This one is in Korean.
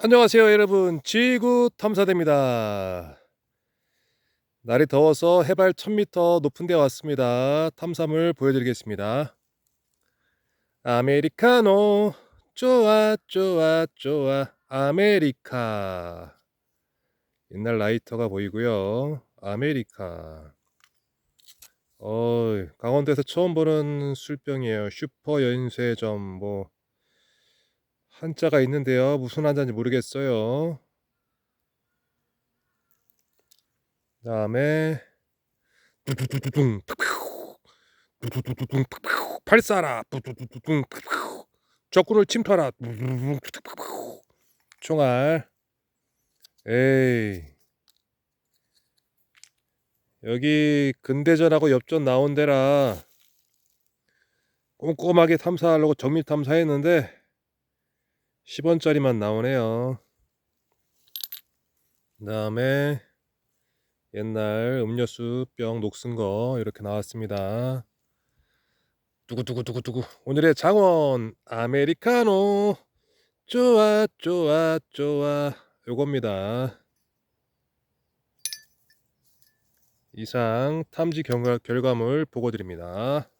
안녕하세요 여러분. 지구 탐사대입니다. 날이 더워서 해발 1000m 높은 데 왔습니다. 탐사물 보여드리겠습니다. 아메리카노. 좋아 좋아 좋아. 아메리카. 옛날 라이터가 보이고요. 아메리카. 어 강원도에서 처음 보는 술병이에요. 슈퍼 연세점 뭐 한자가 있는데요. 무슨 한자인지 모르겠어요. 그다음에 두두두두둥 두두두두둥 발사라 두두두두둥 적군을 침투하라 총알 에이 여기 근대전하고 엽전 나온 데라 꼼꼼하게 탐사하려고 정밀 탐사했는데 10원짜리만 나오네요. 그 다음에 옛날 음료수 병 녹슨 거 이렇게 나왔습니다. 두구두구두구두구 오늘의 장원 아메리카노 좋아 좋아 좋아 요겁니다. 이상 탐지 결과, 결과물 보고 드립니다.